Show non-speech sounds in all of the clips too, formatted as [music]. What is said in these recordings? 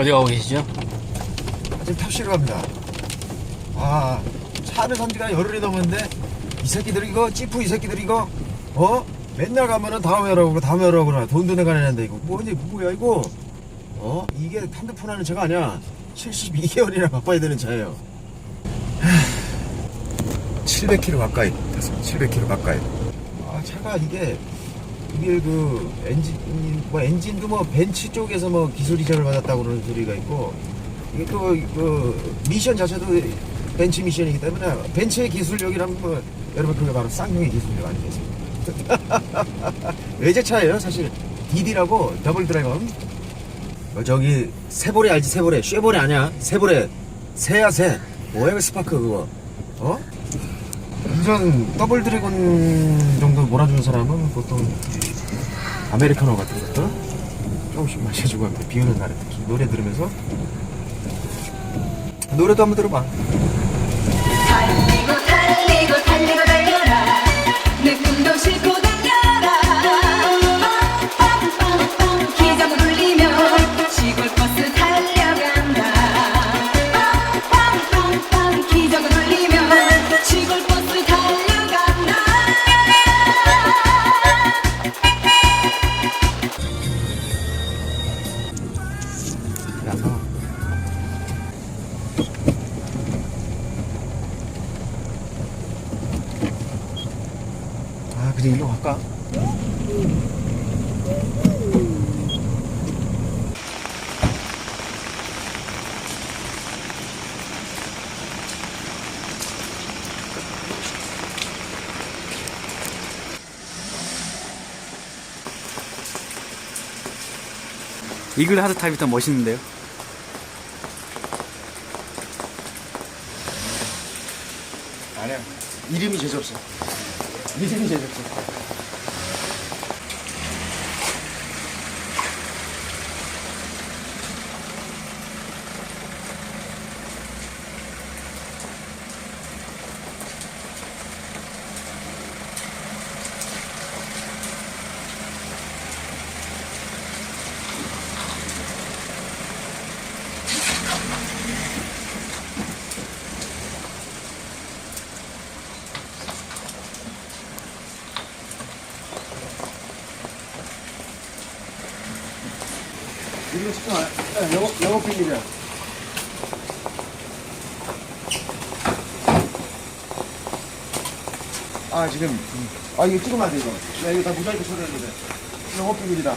어디 가고 계시죠? 지금 탑시로 갑니다. 아, 차를 산 지가 열흘이 넘었는데, 이 새끼들 이거, 찌푸 이 새끼들 이거, 어? 맨날 가면은 다음에 오라고, 다음에 오라고 그러나. 돈도 내가 내는데, 이거. 뭐지, 뭐야, 이거? 어? 이게 핸드폰 하는 차가 아니야. 72개월이나 바꿔야 되는 차예요. 700km 가까이 됐습니다. 700km 가까이. 아, 차가 이게, 이게 그, 엔진, 뭐, 엔진도 뭐, 벤츠 쪽에서 뭐, 기술 이전을 받았다고 그러는 소리가 있고, 이게 또, 그, 미션 자체도 벤츠 미션이기 때문에, 벤츠의 기술력이라면 뭐, 여러분, 그게 바로 쌍용의 기술력 아니겠습니까? [laughs] 외제차예요, 사실. DD라고, 더블 드래곤. 어, 저기, 세보레 알지, 세보레. 쉐보레 아니야. 세보레. 새야, 새. 그 스파크, 그거. 어? 이전 더블 드래곤 정도 몰아주는 사람은 보통 아메리카노 같은 것들 조금씩 마셔주고 합니다. 비 오는 날에 특히 노래 들으면서 노래도 한번 들어봐. 내 꿈도 싣고 갈까? 이글 하드 타입이 더 멋있는데요? 아니야. 이름이 재수없어. 재 이거 시켜. 야, 영어, 영어 필리자. 아, 지금. 아, 이거 찍으면 안 돼, 이거. 야, 이거 다 모자이크 처리했는데. 영어 필리다.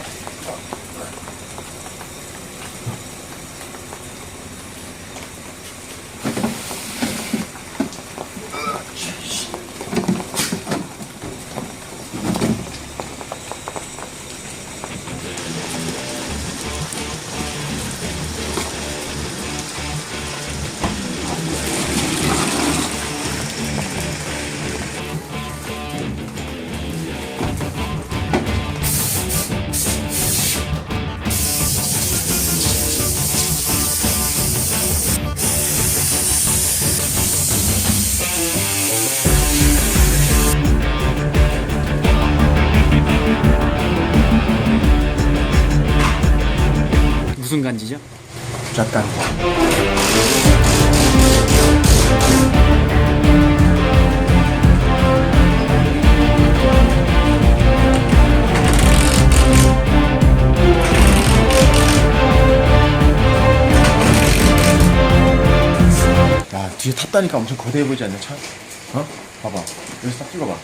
무슨 간지죠? 잠깐. 야, 뒤에 탔다니까 엄청 거대해 보이지 않냐, 차? 어? 봐봐. 여기서 딱 찍어봐.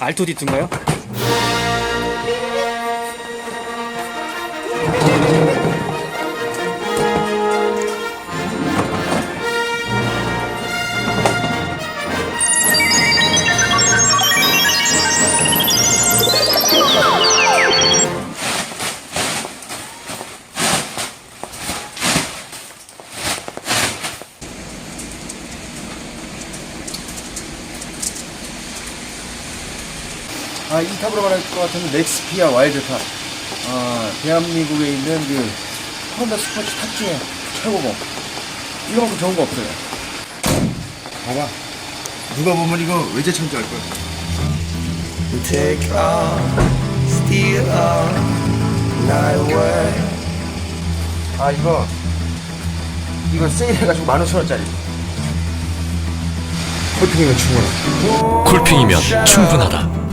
알토디투인가요? 아, 이 탑으로 말할 것 같으면 넥스피아 와일드탑. 아, 대한민국에 있는 그 honda 스포츠 탑 중에 최고고. 이거만큼 좋은 거 없어요. 봐봐. 누가 보면 이거 외제차인 줄 알 거야. Take all, steal all, night away. 아, 이거. 이거 세일해가지고 15,000원짜리. 홀핑이면 충분해. 쿨핑이면 충분하다.